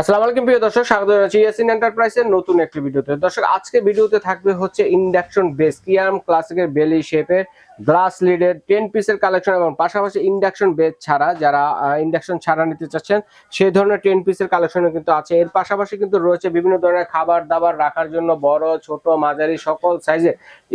আসসালামু আলাইকুম প্রিয় দর্শক স্বাগত জানাচ্ছি ইয়াসিন এন্টারপ্রাইজের নতুন একটি ভিডিওতে। দর্শক আজকে ভিডিওতে থাকবে হচ্ছে ইন্ডাকশন বেস কিয়াম ক্লাসিকের বেলি শেপের গ্লাস লিডের টেন পিসের কালেকশন এবং পাশাপাশি ইন্ডাকশন বেস ছাড়া যারা ইন্ডাকশন ছাড়া নিতে চাচ্ছেন সেই ধরনের টেন পিসের কালেকশনও কিন্তু আছে। এর পাশাপাশি কিন্তু রয়েছে বিভিন্ন ধরনের খাবার দাবার রাখার জন্য বড় ছোট মাঝারি সকল সাইজের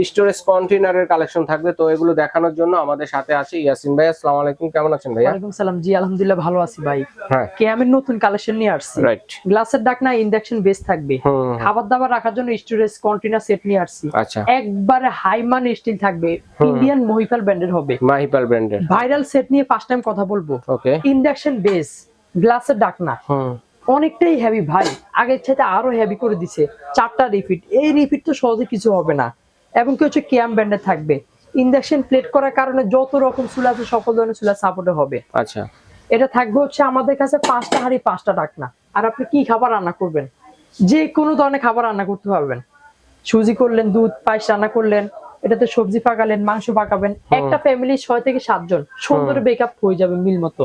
স্টোরেজ কন্টেনারের কালেকশন থাকবে। তো এগুলো দেখানোর জন্য আমাদের সাথে আছে ইয়াসিন ভাই। আসসালামু আলাইকুম কেমন আছেন ভাইয়া? ওয়ালাইকুম সালাম। জি আলহামদুলিল্লাহ ভালো আছি ভাই। হ্যাঁ। কেয়ামের নতুন কালেকশন নিয়ে আসছি। রাইট গ্লাসের ডাকনা ইন্ডাকশন বেস থাকবে। খাবার দাবার রাখার জন্য স্টোরেজ কন্টেনার সেট নিয়ে আসছি। আচ্ছা। একবারে হাইমান স্টিল থাকবে। ইন্ডিয়ান মহিপাল ব্র্যান্ডের হবে। মাহিপাল ব্র্যান্ডের ভাইরাল সেট নিয়ে ফার্স্ট টাইম কথা বলব। ওকে ইন্ডাকশন বেস গ্লাসের ডাকনা। হুম। অনেকটাই হেভি ভাই। আগের চাইতে আরও হেভি করে দিছে। চারটা রিপিট এই রিপিট তো সহজে কিছু হবে না। এবং কি হচ্ছে কেয়াম ব্র্যান্ডের থাকবে। ইন্ডাকশন প্লেট করার কারণে যত রকম চুলা আছে সকল ধরনের চুলা সাপোর্টে হবে। আচ্ছা। এটা থাকবে হচ্ছে আমাদের কাছে পাঁচটা হাড়ি পাঁচটা ডাকনা। আর আপনি কি খাবার রান্না করবেন? যে কোনো ধরনের খাবার রান্না করতে পারবেন। সুজি করলেন দুধ পায়েস রান্না করলেন এটাতে সবজি পাকালেন মাংস পাকাবেন। একটা ফ্যামিলি ছয় থেকে সাতজন সুন্দর বেকআপ হয়ে যাবে মিল মতো।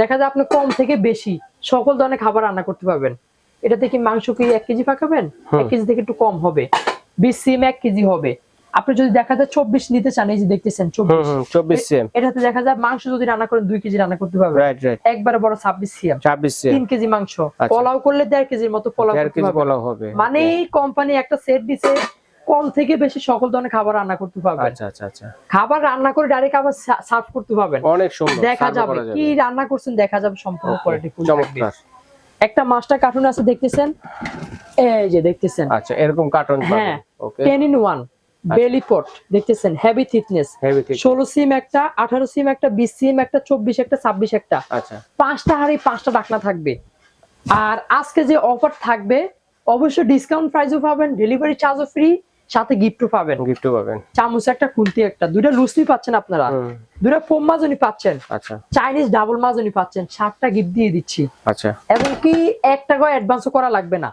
দেখা যায় আপনি কম থেকে বেশি সকল ধরনের খাবার রান্না করতে পারবেন। এটাতে কি মাংস কি এক কেজি পাকাবেন? এক কেজি থেকে একটু কম হবে। বিশ সিম এক কেজি হবে। আপনি যদি দেখা যায় চব্বিশ নিতে চান এই যে দেখতেছেন চব্বিশ। সিএম। এটাতে দেখা যায় মাংস যদি রান্না করেন দুই কেজি রান্না করতে পারবেন রাইট একবারে বড় ছাব্বিশ সিএম। ছাব্বিশ তিন কেজি মাংস। আচ্ছা। পোলাও করলে দেড় কেজির মতো পোলাও হবে। মানে কোম্পানি একটা সেট দিছে কম থেকে বেশি সকল ধরনের খাবার রান্না করতে পারবেন আচ্ছা আচ্ছা আচ্ছা। খাবার রান্না করে ডাইরেক্ট আবার সার্ভ করতে পারবেন অনেক সুন্দর দেখা যাবে কি রান্না করছেন দেখা যাবে সম্পূর্ণ কোয়ালিটি চমৎকার। একটা মাস্টার কার্টুন আছে দেখতেছেন? এই যে দেখতেছেন। আচ্ছা এরকম কার্টুন হ্যাঁ okay ten in one belly pot দেখতেছেন? হেভি থিকনেস ষোলো সিম একটা আঠারো সিম একটা বিশ সিম একটা চব্বিশ একটা ছাব্বিশ একটা। আচ্ছা। পাঁচটা হাড়ি পাঁচটা ডাকনা থাকবে। আর আজকে যে অফার থাকবে অবশ্যই ডিসকাউন্ট প্রাইসও পাবেন ডেলিভারি চার্জও ফ্রি সাথে গিফটও পাবেন। গিফট পাবেন। চামচ একটা খুলতি একটা দুইটা লুসি পাচ্ছেন আপনারা। দুইটা ফোম মাজনি পাচ্ছেন। আচ্ছা। চাইনিজ ডাবল মাজনি পাচ্ছেন। সাতটা গিফট দিয়ে দিচ্ছি। আচ্ছা। এবং কি এক টাকা অ্যাডভান্সও করা লাগবে না।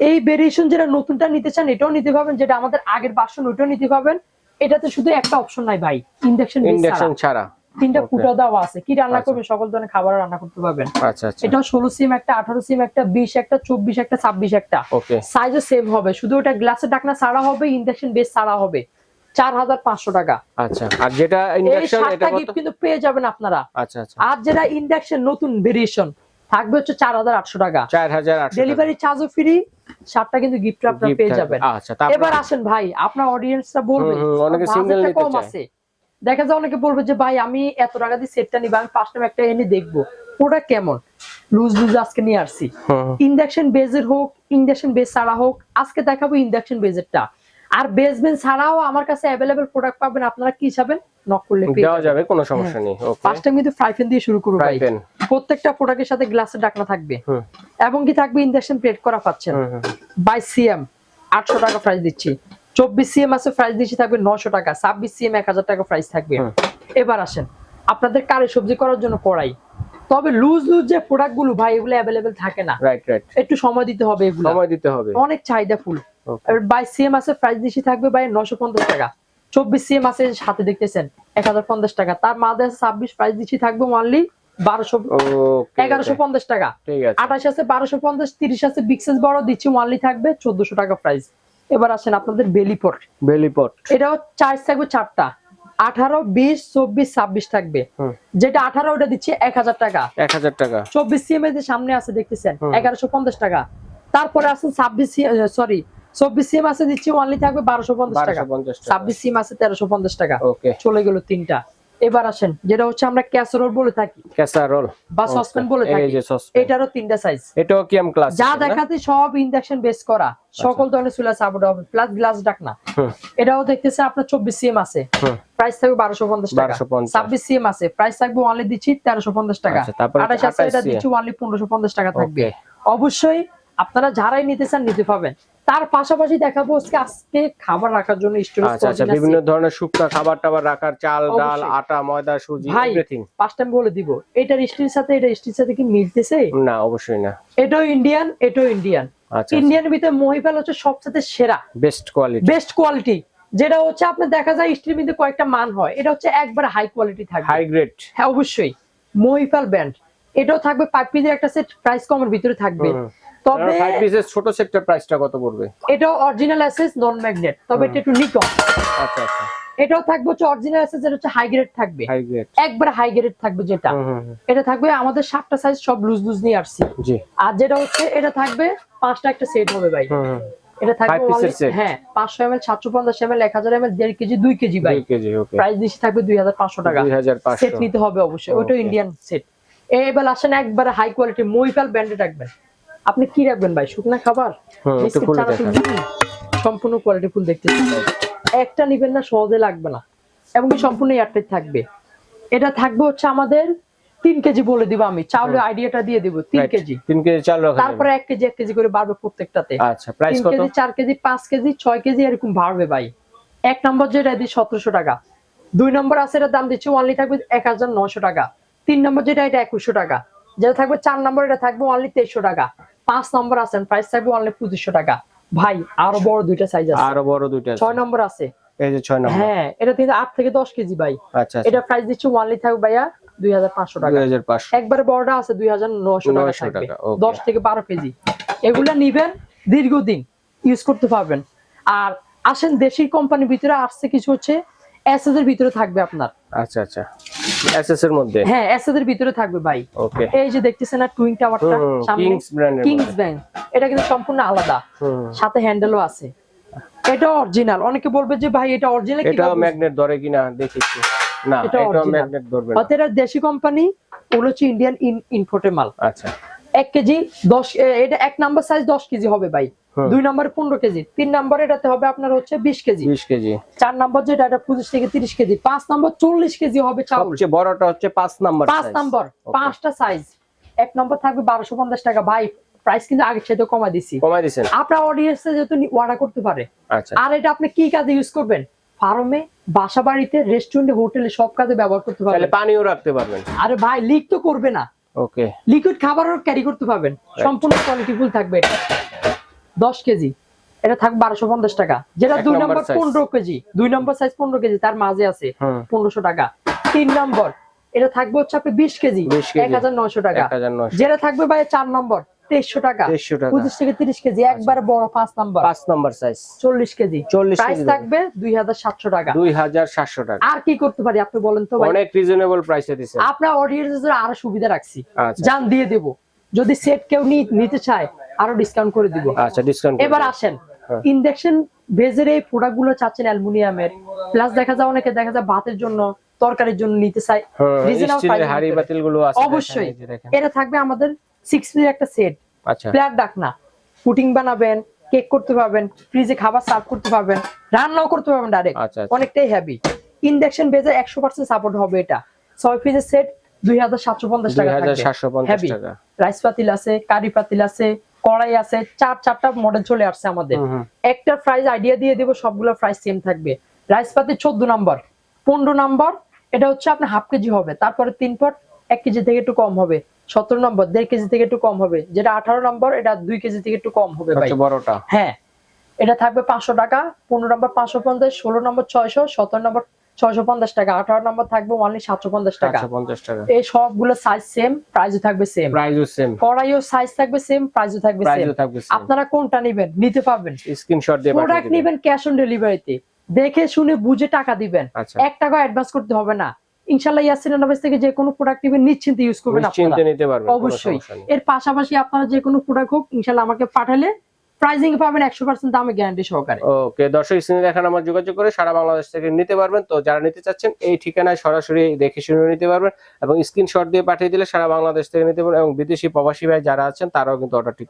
এই ভেরিয়েশন যেটা নতুনটা নিতে চান এটাও নিতে পারবেন যেটা আমাদের আগের বাসন ওইটাও নিতে পারবেন। এটাতে শুধু একটা অপশন নাই ভাই ইন্ডাকশন ইন্ডাকশন ছাড়া। তিনটা. ফুটা দেওয়া আছে। কি রান্না আচ্ছা। করবেন সকল ধরনের খাবার রান্না করতে পারবেন। আচ্ছা আচ্ছা। এটাও ষোলো সিম একটা আঠারো সিম একটা বিশ একটা চব্বিশ একটা ছাব্বিশ একটা। ওকে সাইজও সেম হবে। শুধু ওটা গ্লাসের ডাকনা ছাড়া হবে ইন্ডাকশন বেস ছাড়া হবে। চার হাজার পাঁচশো টাকা। আচ্ছা। আর যেটা ইন্ডাকশন এটা কত? কিন্তু পেয়ে যাবেন আপনারা। আচ্ছা আচ্ছা। আর যেটা ইন্ডাকশন নতুন ভেরিয়েশন থাকবে হচ্ছে চার হাজার আটশো টাকা। চার হাজার আটশো ডেলিভারি চার্জও ফ্রি সাতটা কিন্তু গিফট আপনারা পেয়ে যাবেন। আচ্ছা এবার আসেন ভাই আপনার অডিয়েন্সটা বলবে। অনেকে বাজেটটা নিতে কম চায়। আছে। দেখা যায় অনেকে বলবে যে ভাই আমি এত টাকা দিয়ে সেটটা নিব আমি ফার্স্ট টাইম একটা এনে দেখব। ওটা কেমন? লুজ লুজ আজকে নিয়ে আসছি। ইন্ডাকশন বেজের হোক ইন্ডাকশন বেজ ছাড়া হোক আজকে দেখাবো ইন্ডাকশন বেজেরটা আর বেসমেন্ট ছাড়াও আমার কাছে অ্যাভেলেবেল প্রোডাক্ট পাবেন আপনারা কি চাবেন? নক করলে পেয়ে যাবে কোনো সমস্যা নেই ওকে ফার্স্ট টাইম কিন্তু ফ্রাই প্যান দিয়ে শুরু করব ফ্রাই প্যান প্রত্যেকটা প্রোডাক্টের সাথে গ্লাসের ডাকনা থাকবে। এবং কি থাকবে? ইন্ডাকশন প্লেট করা পাচ্ছেন বাইশ সিএম আটশো টাকা প্রাইস দিচ্ছি। চব্বিশ সিএম আছে প্রাইস দিচ্ছি থাকবে নশো টাকা। ছাব্বিশ সিএম এক হাজার টাকা প্রাইস থাকবে। এবার আসেন আপনাদের কারি সবজি করার জন্য কড়াই। তবে লুজ লুজ যে প্রোডাক্টগুলো ভাই এগুলো অ্যাভেলেবেল থাকে না। রাইট রাইট একটু সময় দিতে হবে এগুলো। সময় দিতে হবে। অনেক চাহিদা ফুল। বাইশ সিএম আছে প্রাইস দিচ্ছি থাকবে ভাই নশো পঞ্চাশ টাকা। চব্বিশ সিএম আছে সাথে দেখতেছেন এক হাজার পঞ্চাশ টাকা। তার মাঝে ছাব্বিশ প্রাইস দিচ্ছি থাকবে ওনলি বারোশো এগারোশো পঞ্চাশ টাকা। আঠাশ আছে বারোশো পঞ্চাশ তিরিশ আছে বিক্সেস বড় দিচ্ছি ওয়ানলি থাকবে চোদ্দশো টাকা প্রাইস এবার আসেন আপনাদের বেলিপট বেলি এটাও চার্জ থাকবে চারটা। আঠারো বিশ চব্বিশ ছাব্বিশ থাকবে। যেটা আঠারো ওটা দিচ্ছি এক হাজার টাকা। এক হাজার টাকা। চব্বিশ সিএম এর সামনে আছে দেখতেছেন? এগারোশো পঞ্চাশ টাকা। তারপরে আছে ছাব্বিশ সরি চব্বিশ সিএম আছে দিচ্ছি ওয়ানলি থাকবে বারোশো পঞ্চাশ টাকা। ছাব্বিশ সিএম আছে তেরোশো পঞ্চাশ টাকা। চলে গেল তিনটা। এবার আসেন যেটা হচ্ছে আমরা ক্যাসরোল বলে থাকি। ক্যাসারোল বা সসপ্যান বলে এই থাকি। এটারও তিনটা সাইজ এটাও কি আম ক্লাস যা দেখাতে সব ইন্ডাকশন বেস করা। সকল ধরনের চুলা সাপোর্ট হবে প্লাস গ্লাস ডাকনা এটাও দেখতেছে আপনার চব্বিশ সিএম আছে। প্রাইস থাকবে বারোশো পঞ্চাশ টাকা। 1250 ছাব্বিশ সিএম আছে। প্রাইস থাকবে ওয়ানলি দিচ্ছি তেরোশো পঞ্চাশ টাকা। আচ্ছা, তারপরে আঠাশ আছে এটা দিচ্ছি পনেরোশো পঞ্চাশ টাকা থাকবে। অবশ্যই আপনারা যারাই নিতে চান নিতে পাবেন তার পাশাপাশি দেখাবো আজকে আজকে খাবার রাখার জন্য স্টোরেজ আচ্ছা আচ্ছা বিভিন্ন ধরনের শুকনা খাবার টাবার রাখার চাল ডাল আটা ময়দা সুজি এভরিথিং পাঁচ টাইম বলে দিব এটার স্টির সাথে এটা স্টির সাথে কি মিলতেছে? না অবশ্যই না। এটাও ইন্ডিয়ান এটাও ইন্ডিয়ান আচ্ছা ইন্ডিয়ান ভিতরে মহিপাল হচ্ছে সবচেয়ে সেরা। বেস্ট কোয়ালিটি বেস্ট কোয়ালিটি যেটা হচ্ছে আপনার দেখা যায় স্টির মধ্যে কয়েকটা মান হয়। এটা হচ্ছে একবার হাই কোয়ালিটি থাকবে। হাই গ্রেড হ্যাঁ অবশ্যই। মহিপাল ব্র্যান্ড এটাও থাকবে ফাইভ পিসের একটা সেট প্রাইস কমের ভিতরে থাকবে। তবে ফাইভ পিসের ছোট সেক্টর প্রাইসটা কত পড়বে? এটাও অরিজিনাল অ্যাসেস নন ম্যাগনেট তবে এটা একটু নিকন আচ্ছা আচ্ছা। এটাও থাকবে হচ্ছে অরিজিনাল অ্যাসেস এটা হচ্ছে হাই গ্রেড থাকবে। হাই গ্রেড একবারে হাই গ্রেড থাকবে যেটা। এটা থাকবে আমাদের সাতটা সাইজ সব লুজ লুজ নিয়ে আসছি। জি। আর যেটা হচ্ছে এটা থাকবে পাঁচটা একটা সেট হবে ভাই। এটা থাকবে এর? হ্যাঁ পাঁচশো এম এল সাতশো পঞ্চাশ এম এল এক হাজার এম এল দেড় কেজি দুই কেজি ভাই। কেজি ওকে প্রাইস দিচ্ছি থাকবে দুই হাজার পাঁচশো টাকা। দুই হাজার সেট নিতে হবে অবশ্যই। ওটা ইন্ডিয়ান সেট এবার আসেন একবারে হাই কোয়ালিটি মহিপাল ব্র্যান্ডে রাখবেন আপনি কি রাখবেন ভাই? শুকনা খাবার। দিন। সম্পূর্ণ কোয়ালিটি ফুল দেখতে একটা নিবেন না সহজে লাগবে না। এবং কি সম্পূর্ণ এয়ারটাইট থাকবে। এটা থাকবে হচ্ছে আমাদের তিন কেজি বলে দিব আমি। চাউলের আইডিয়াটা দিয়ে দিব তিন কেজি। তিন কেজি চাল রাখা তারপরে এক কেজি এক কেজি করে বাড়বে প্রত্যেকটাতে। আচ্ছা প্রাইস কত কেজি চার কেজি পাঁচ কেজি ছয় কেজি এরকম বাড়বে ভাই। এক নম্বর যেটা দিই সতেরোশো টাকা। দুই নম্বর আছে এটার দাম দিচ্ছি অনলি থাকবে এক হাজার নশো টাকা। তিন নম্বর যেটা এটা একুশশো টাকা। যেটা থাকবে চার নম্বর এটা থাকবে অনলি তেইশশো টাকা। পাঁচ নম্বর আছেন প্রাইস থাকবে অনলি পঁচিশশো টাকা। ভাই আরও বড় দুইটা সাইজ আছে। আরও বড় দুইটা ছয় নম্বর আছে। এই যে ছয় নম্বর। হ্যাঁ এটা কিন্তু আট থেকে দশ কেজি ভাই। আচ্ছা এটা প্রাইস দিচ্ছি অনলি থাকবে ভাইয়া দুই হাজার পাঁচশো টাকা। একবারে বড়টা আছে দুই হাজার নশো টাকা থাকবে। দশ থেকে বারো কেজি। এগুলা নিবেন দীর্ঘদিন ইউজ করতে পারবেন। আর আসেন দেশি কোম্পানির ভিতরে আসছে কিছু হচ্ছে এসএস এর ভিতরে থাকবে আপনার। আচ্ছা আচ্ছা। এসএস এর মধ্যে? হ্যাঁ এসএস এর ভিতরে থাকবে ভাই। ওকে এই যে দেখতেছেন না টুইন টাওয়ারটা সামনে? কিংস ব্র্যান্ডের কিংস ব্যাংক এটা কিন্তু সম্পূর্ণ আলাদা। সাথে হ্যান্ডেলও আছে। এটা অরিজিনাল অনেকে বলবে যে ভাই এটা অরিজিনাল এটা ম্যাগনেট ধরে কিনা দেখেছি। না এটা ম্যাগনেট ধরবে না। এটা দেশি কোম্পানি ওগুলো হচ্ছে ইন্ডিয়ান ইনফোটে মাল আচ্ছা। এক কেজি দশ এটা এক নাম্বার সাইজ দশ কেজি হবে ভাই। দুই নম্বরে পনেরো কেজি তিন নম্বরে এটাতে হবে আপনার হচ্ছে বিশ কেজি। বিশ কেজি। চার নম্বর যেটা এটা পঁচিশ থেকে তিরিশ কেজি। পাঁচ নম্বর চল্লিশ কেজি হবে চাউল। বড়টা হচ্ছে পাঁচ নাম্বার পাঁচ নম্বর পাঁচটা সাইজ এক নম্বর থাকবে বারোশো পঞ্চাশ টাকা। ভাই প্রাইস কিন্তু আগের কমা দিছি। কমাই দিছেন। আপনার অডিয়েন্সে যেহেতু অর্ডার করতে পারে। আচ্ছা। আর এটা আপনি কি কাজে ইউজ করবেন? ফার্মে বাসা বাড়িতে রেস্টুরেন্টে হোটেলে সব কাজে ব্যবহার করতে পারবেন। পানিও রাখতে পারবেন। আরে ভাই লিক তো করবে না। ওকে লিকুইড খাবারও ক্যারি করতে পারবেন। সম্পূর্ণ কোয়ালিটি ফুল থাকবে এটা। দশ কেজি। এটা থাকবে বারোশো পঞ্চাশ টাকা। যেটা দুই নম্বর পনেরো কেজি দুই নম্বর সাইজ পনেরো কেজি তার মাঝে আছে পনেরোশো টাকা। তিন নম্বর এটা থাকবে হচ্ছে আপনি বিশ কেজি এক হাজার নয়শো টাকা। যেটা থাকবে ভাই চার নম্বর তেইশশো টাকা। পঁচিশ থেকে তিরিশ কেজি একবার বড় পাঁচ নম্বর। পাঁচ নাম্বার সাইজ চল্লিশ কেজি। চল্লিশ প্রাইস থাকবে দুই হাজার সাতশো টাকা। দুই হাজার সাতশো টাকা। আর কি করতে পারি আপনি বলেন তো অনেক রিজনেবল প্রাইসে দিছে। আপনার অডিয়েন্স আরও সুবিধা রাখছি। আচ্ছা। জান দিয়ে দেবো। যদি সেট কেউ নিতে চায় আরও ডিসকাউন্ট করে দিব। আচ্ছা ডিসকাউন্ট এবার আসেন। হ্যাঁ। ইন্ডাকশন ভেজের এই প্রোডাক্টগুলো চাচ্ছেন অ্যালুমিনিয়ামের। প্লাস দেখা যায় অনেকে দেখা যায় ভাতের জন্য তরকারির জন্য নিতে স্টিলের price হাড়ি বাতিলগুলো আছে অবশ্যই। এটা থাকবে আমাদের সিক্স পিসের একটা সেট আচ্ছা। প্লেয়ার ডাক না পুটিং বানাবেন কেক করতে পারবেন ফ্রিজে খাবার সার্ভ করতে পারবেন রান্নাও করতে পারবেন ডাইরেক্ট আচ্ছা আচ্ছা। অনেকটাই হ্যাভি ইন্ডাকশন বেজে একশো পার্সেন্ট সাপোর্ট হবে এটা। ছয় পিসের সেট দুই হাজার সাতশো পঞ্চাশ দুই টাকা হাজার সাতশো পঞ্চাশ হেভি টাকা। রাইস পাতিল আছে কারি পাতিল আছে কড়াই আছে চার চারটা মডেল চলে আসছে আমাদের। একটা প্রাইস আইডিয়া দিয়ে দেবো সবগুলো প্রাইস সেম থাকবে। রাইস পাতিল চোদ্দ নম্বর পনেরো নম্বর এটা হচ্ছে আপনার হাফ কেজি হবে। তারপরে তিন পট এক কেজি থেকে একটু কম হবে। সতেরো নম্বর দেড় কেজি থেকে একটু কম হবে। যেটা আঠারো নম্বর এটা দুই কেজি থেকে একটু কম হবে ভাই। সবচেয়ে বড়টা। হ্যাঁ। এটা থাকবে পাঁচশো টাকা। পনেরো নম্বর পাঁচশো পঞ্চাশ ষোলো নম্বর ছয়শো সতেরো নম্বর ছয়শো পঞ্চাশ টাকা। আঠারো নম্বর থাকবে অনলি সাতশো পঞ্চাশ টাকা। সাতশো পঞ্চাশ টাকা। এই সবগুলো সাইজ সেম প্রাইসও থাকবে সেম প্রাইসও সেম কড়াইও সাইজ থাকবে সেম প্রাইসও থাকবে থাকবে আপনারা কোনটা নেবেন? নিতে পারবেন। স্ক্রিনশট দিয়ে প্রোডাক্ট নেবেন ক্যাশ অন ডেলিভারিতে দেখে শুনে বুঝে টাকা দিবেন। আচ্ছা। এক টাকা অ্যাডভান্স করতে হবে না। ইনশাল্লাহ ইয়াসিন থেকে যে কোনো প্রোডাক্ট নেবেন নিশ্চিন্তে ইউজ করবেন আপনারা। অবশ্যই। এর পাশাপাশি আপনারা যে কোনো প্রোডাক্ট হোক ইনশাল্লাহ আমাকে পাঠালে প্রাইজিং পাবেন একশো পার্সেন্ট দামে গ্যারান্টি সহকারে। ওকে দর্শক স্ক্রিনে দেখেন আমার যোগাযোগ করে সারা বাংলাদেশ থেকে নিতে পারবেন। তো যারা নিতে চাচ্ছেন, এই ঠিকানায় সরাসরি দেখে শুনে নিতে পারবেন এবং স্ক্রিনশট দিয়ে পাঠিয়ে দিলে সারা বাংলাদেশ থেকে নিতে পারবেন এবং বিদেশি প্রবাসী ভাই যারা আছেন, তারাও কিন্তু অর্ডারটি